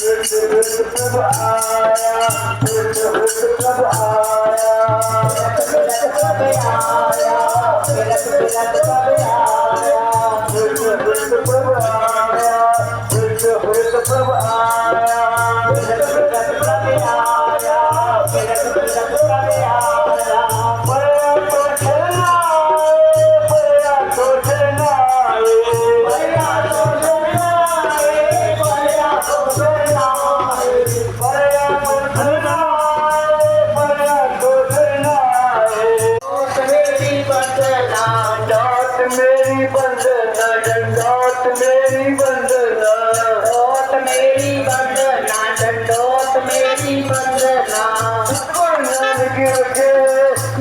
ਪ੍ਰਭ ਆਇਆ ਵਿਤ ਵਿਤ ਪ੍ਰਭ ਆਇਆ ਵਿਤ ਵਿਤ ਪ੍ਰਭ ਆਇਆ ਵਿਤ ਵਿਤ ਪ੍ਰਭ ਆਇਆ मेरी बंदना डंडोत मेरी बंदना डंडोत मेरी बंदना डंडोत मेरी बंदना बंदन के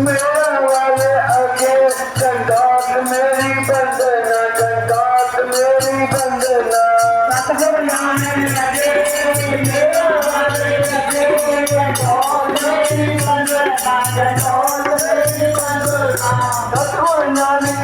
मेरा वाले आगे डंडोत मेरी बंदना डंडोत मेरी बंदना सतगुरु नानक लगे मेरा वाले लगे डंडोत मेरी बंदना डंडोत मेरी बंदना सतगुरु नानक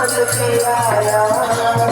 लौट के आया